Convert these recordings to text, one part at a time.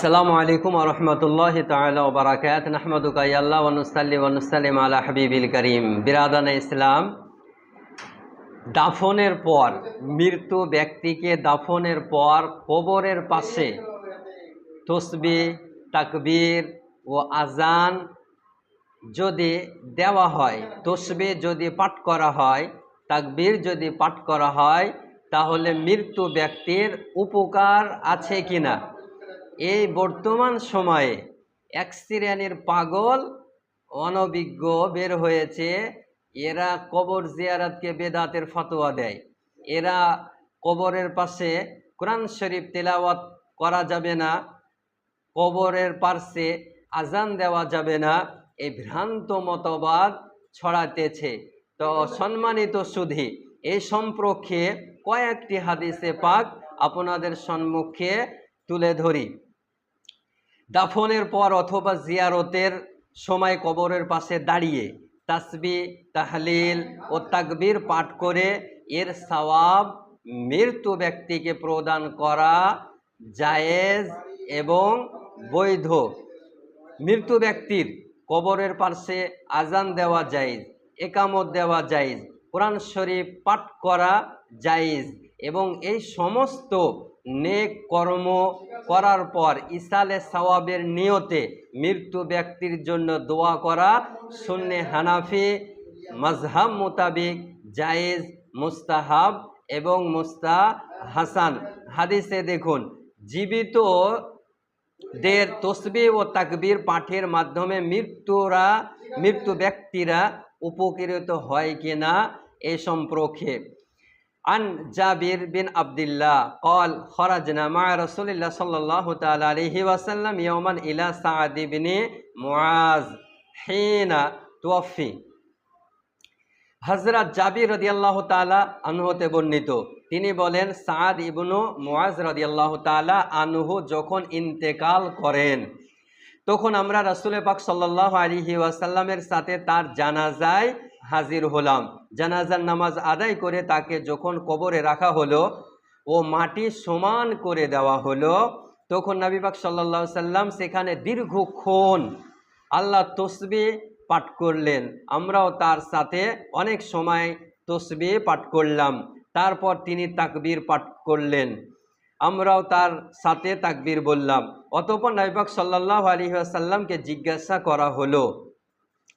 আসসালামু আলাইকুম রহমতুল্লাহ তালা ওবরাকাত নাহমদুকা আল্লাহ ওনুসাল্লি ওনুসাল্লিম আলা হাবিবিল করিম। বিরাদান ইসলাম, দাফনের পর, মৃত্যু ব্যক্তিকে দাফনের পর, কবরের পাশে তসবি, তাকবীর ও আজান যদি দেওয়া হয়, তসবি যদি পাঠ করা হয়, তাকবীর যদি পাঠ করা হয়, তাহলে মৃত্যু ব্যক্তির উপকার আছে কিনা? এই বর্তমান সময়ে এক শ্রেণির পাগল, অনভিজ্ঞ বের হয়েছে। এরা কবর জিয়ারাতকে বেদাতের ফতোয়া দেয়। এরা কবরের পাশে কোরআন শরীফ তেলাওয়াত করা যাবে না, কবরের পার্শ্বে আজান দেওয়া যাবে না। এই ভ্রান্ত মতবাদ ছড়াতেছে তো সম্মানিত সুধী এই সম্পর্কে কয়েকটি হাদিসে পাক আপনাদের সম্মুখে তুলে ধরি। দাফনের পর অথবা জিয়ারতের সময় কবরের পাশে দাঁড়িয়ে তাসবি, তাহলিল ও তাকবির পাঠ করে এর সওয়াব মৃত্যু ব্যক্তিকে প্রদান করা জায়েজ এবং বৈধ। মৃত্যু ব্যক্তির কবরের পাশে আজান দেওয়া জায়েজ, একামত দেওয়া জায়েজ, কোরআন শরীফ পাঠ করা জায়েজ। এবং এই সমস্ত নেক কর্ম করার পর ইসালে সওয়াবের নিয়তে মৃত্যু ব্যক্তির জন্য দোয়া করা শূন্য হানাফি মজহাব মোতাবিক জায়েজ, মুস্তাহাব এবং মুস্তা হাসান হাদিসে দেখুন জীবিত দের তসবি ও তাকবির পাঠের মাধ্যমে মৃত্যুরা, মৃত্যু ব্যক্তিরা উপকৃত হয় কিনা এ সম্পর্কে। আন জাবির বিন আবদুল্লাহ কল খরাজনা মা রসুলিল্লাহ সাল্লাহ তাল আলহি ওয়াসাল্লাম ইয়মান ইলা সাদি বিন মাজ হেনা তুয়ফি হজরত জাবির রদিয়াল্লাহ তালা আনুহতে বর্ণিত। তিনি বলেন, সাদ ইবনু মুআজ রদিয়াল্লাহ তালা আনুহু যখন ইন্তেকাল করেন, তখন আমরা রসুল পাক সাল্লাহ আলহি ওয়াসাল্লামের সাথে তার জানাজায় হাজির হলাম। জানাজার নামাজ আদায় করে তাকে যখন কবরে রাখা হলো, ও মাটি সমান করে দেওয়া হলো, তখন নবীবাক সাল্লা সাল্লাম সেখানে দীর্ঘক্ষণ আল্লাহ তসবি পাঠ করলেন। আমরাও তার সাথে অনেক সময় তসবি পাঠ করলাম। তারপর তিনি তাকবীর পাঠ করলেন। আমরাও তার সাথে তাকবীর বললাম। অতপর নবীবাক সাল্লাহ আলী আসাল্লামকে জিজ্ঞাসা করা হলো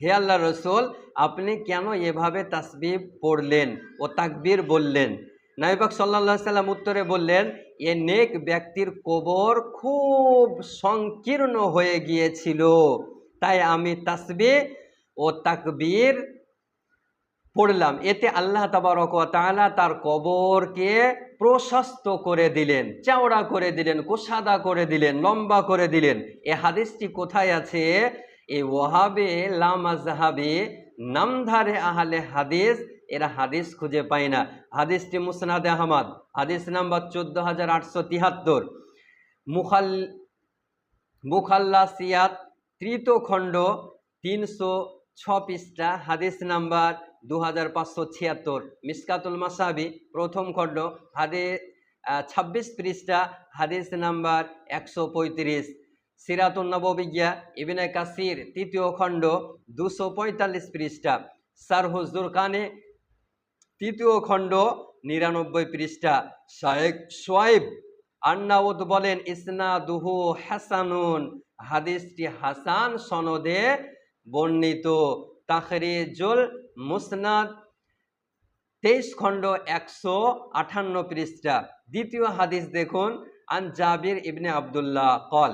হে আল্লাহ রসুল, আপনি কেন এভাবে তাসবি পড়লেন ও তাকবির বললেন? নাইবাক সাল্লা সাল্লাম উত্তরে বললেন, এ নেক ব্যক্তির কবর খুব সংকীর্ণ হয়ে গিয়েছিল, তাই আমি তাসবি ও তাকবীর পড়লাম। এতে আল্লাহ তাবারক তাআলা তার কবরকে প্রশস্ত করে দিলেন, চাওড়া করে দিলেন কোষাদা করে দিলেন, লম্বা করে দিলেন। এ হাদিসটি কোথায় আছে? এই ওয়াহাবে লামাজহাবে নামধারে আহলে হাদিস, এরা হাদিস খুঁজে পায় না। হাদিসটি মুসনাদ আহমদ, হাদিস নাম্বার চোদ্দ হাজার আটশো তিয়াত্তর মুখাল মুখাল্লা সিয়াত তৃতীয় খণ্ড, তিনশো ছ পৃষ্ঠা, হাদিস নাম্বার দু হাজার পাঁচশো ছিয়াত্তর। মিসকাতুল মাসাবি, প্রথম খণ্ড হাদে ছাব্বিশ পৃষ্ঠা, হাদিস নাম্বার একশো পঁয়ত্রিশ। সিরাতুল নববিজ্ঞা ইবিনে কাসির, তৃতীয় খণ্ড, দুশো পঁয়তাল্লিশ পৃষ্ঠা। সারহুজুর কানে তৃতীয় খণ্ড, নিরানব্বই পৃষ্ঠা। শায়েক সোয়াইব আন্নাউদ বলেন ইসনা দুহু হাসানুন। হাদিসটি হাসান সনদে বর্ণিত। তাখরিজুল মুসনাদ, তেইশ খণ্ড, একশো আঠান্ন পৃষ্ঠা। দ্বিতীয় হাদিস দেখুন, আন জাবির ইবনে আবদুল্লাহ। কল।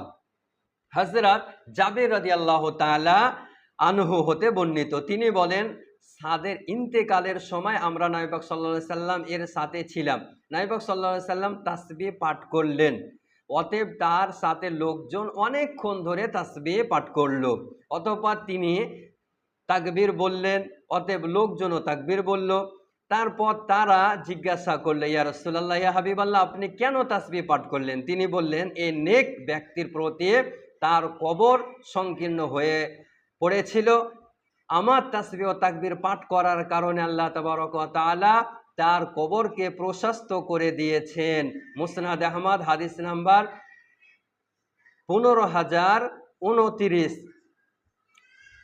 হজরত জাবির রদি আল্লাহ তালা আনহু হতে বর্ণিত। তিনি বলেন, সাদের ইন্তেকালের সময় আমরা নাইবাক সাল্লা সাল্লাম এর সাথে ছিলাম। নাইবাক সাল্লা সাল্লাম তাসবি পাঠ করলেন। অতএব তার সাথে লোকজন অনেকক্ষণ ধরে তাসবি পাঠ করল। অতপর তিনি তাকবীর বললেন, অতএব লোকজনও তাকবীর বলল। তারপর তারা জিজ্ঞাসা করলে, ইয়া রসুল্লাহ ইয়া হাবিবাল্লাহ, আপনি কেন তাসবি পাঠ করলেন? তিনি বললেন এই নেক ব্যক্তির প্রতি তার কবর সংকীর্ণ হয়ে পড়েছিল। আমার তাসবি ও তাকবির পাঠ করার কারণে আল্লাহ তবরক তালা তার কবরকে প্রশস্ত করে দিয়েছেন। মুসনাদ আহমদ, হাদিস নাম্বার পনেরো হাজার উনতিরিশ।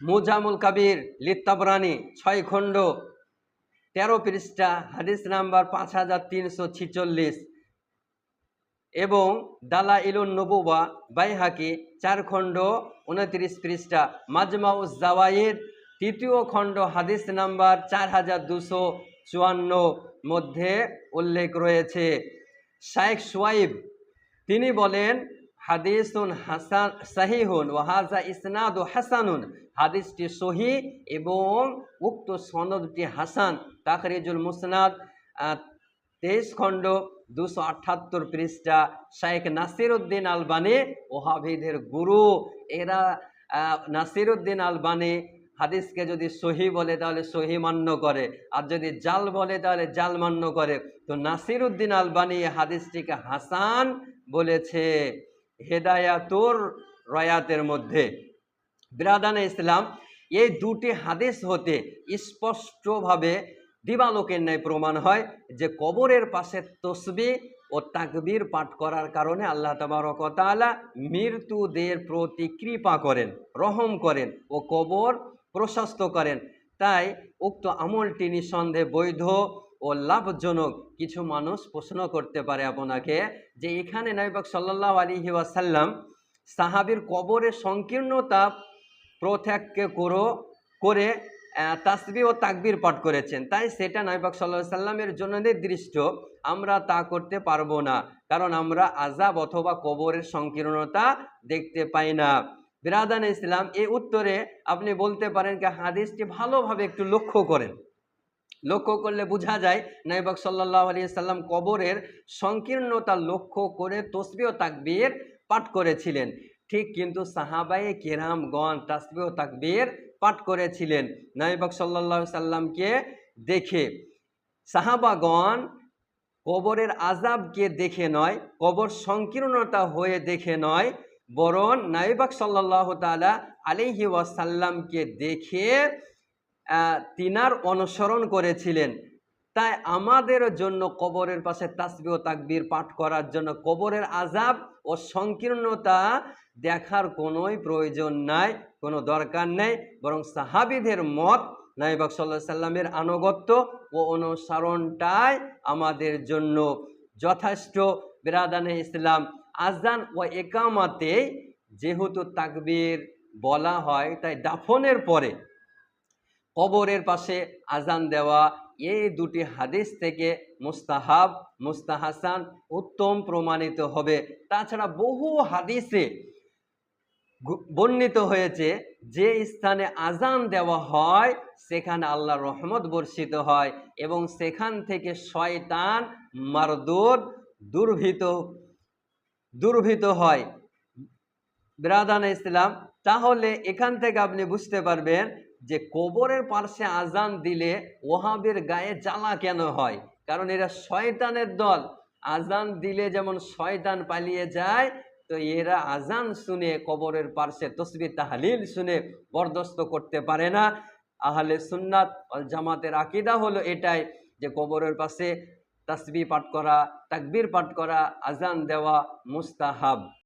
মুজামুল কাবির, লিত্তাবরানি, ছয় খণ্ড, তেরো পৃষ্ঠা, হাদিস নাম্বার পাঁচ হাজার তিনশো ছিচল্লিশ। এবং দালা ইলুন নবুবা বাইহাকি চার খণ্ড উনত্রিশ পৃষ্ঠা। মাজমা উজ তৃতীয় খণ্ড হাদিস নাম্বার চার হাজার দুশো চুয়ান্ন মধ্যে উল্লেখ রয়েছে। শাইখ সোয়াইব তিনি বলেন, হাদিসুন হাসান, সাহিহুন ওয়াহাজা ইসনাদ হাসানুন। হাদিসটি সহি এবং উক্ত সনদটি হাসান। তাকরিজুল মুসনাদ তেইশ খণ্ড দুশো আটাত্তর পৃষ্ঠা শাইখ নাসির উদ্দিন আলবানি ওহাবিদের গুরু। এরা নাসির উদ্দিন আলবানি হাদিসকে যদি সহি বলে তাহলে সহি মান্য করে, আর যদি জাল বলে তাহলে জাল মান্য করে। তো নাসির উদ্দিন আলবানি হাদিসটিকে হাসান বলেছে হেদায়াতুর রয়াতের মধ্যে। বিরাদান ইসলাম, এই দুটি হাদিস হতে স্পষ্টভাবে দিবালোকের ন্যায় প্রমাণ হয় যে কবরের পাশে তসবি ও তাকবির পাঠ করার কারণে আল্লাহ তাবারকতালা মৃত্যুদের প্রতি কৃপা করেন, রহম করেন ও কবর প্রশস্ত করেন। তাই উক্ত আমলটি নিঃসন্দেহে বৈধ ও লাভজনক। কিছু মানুষ প্রশ্ন করতে পারে আপনাকে যে এখানে নাইবাক সাল্লাহ আলী ওয়াসাল্লাম সাহাবির কবরের সংকীর্ণতা প্রত্যাগকে করো, করে তাসবি ও তাকবির পাঠ করেছেন। তাই সেটা নাইবাক সাল্লাহ সাল্লামের জন্য নির্দিষ্ট। আমরা তা করতে পারব না, কারণ আমরা আজাব অথবা কবরের সংকীর্ণতা দেখতে পাই না। বিরাদান ইসলাম, এই উত্তরে আপনি বলতে পারেন কি, হাদিসটি ভালোভাবে একটু লক্ষ্য করেন। লক্ষ্য করলে বোঝা যায় নাইবাক সাল্লাহ আলী সাল্লাম কবরের সংকীর্ণতা লক্ষ্য করে তসবি ও তাকবীর পাঠ করেছিলেন। ঠিক কিন্তু সাহাবায়ে কেরামগণ তাসবি ও তাকবীর পাঠ করেছিলেন। নাইবাক সাল্লাহ সাল্লামকে দেখে। সাহাবাগণ কবরের আজাবকে দেখে নয়, কবর সংকীর্ণতা হয়ে দেখে নয়, বরং নাইবাক সাল্লাহ তালা আলিহি ওয়াসাল্লামকে দেখে তিনার অনুসরণ করেছিলেন। তাই আমাদের জন্য কবরের পাশে তাসবি ও তাকবীর পাঠ করার জন্য কবরের আজাব ও সংকীর্ণতা দেখার কোনোই প্রয়োজন নাই, কোনো দরকার নেই, বরং সাহাবিদের মত নাইবাক সাল্লাহ সাল্লামের আনুগত্য ও অনুসরণটাই আমাদের জন্য যথেষ্ট। বিরাদানে ইসলাম, আজান ও একামাতে যেহেতু তাকবীর বলা হয়, তাই দাফনের পরে কবরের পাশে আজান দেওয়া, এই দুটি হাদিস থেকে মুস্তাহাব, মুস্তাহাসান উত্তম প্রমাণিত হবে। তাছাড়া বহু হাদিসে বর্ণিত হয়েছে যে স্থানে আজান দেওয়া হয়, সেখানে আল্লাহ রহমত বর্ষিত হয় এবং সেখান থেকে শয়তান মারদুদ দুর্ভীত দুর্ভীত হয়। বিরাদান ইসলাম, তাহলে এখান থেকে আপনি বুঝতে পারবেন যে কবরের পার্শ্বে আজান দিলে ওহাবের গায়ে জ্বালা কেন হয়? কারণ এরা শয়তানের দল। আজান দিলে যেমন শয়তান পালিয়ে যায় তো এরা আজান শুনে কবরের পার্শ্বে তসবি তাহালিল শুনে বরদস্ত করতে পারে না। আহলে সুন্নাত জামাতের আকিদা হলো এটাই যে কবরের পাশে তসবি পাঠ করা, তাকবির পাঠ করা আজান দেওয়া মুস্তাহাব।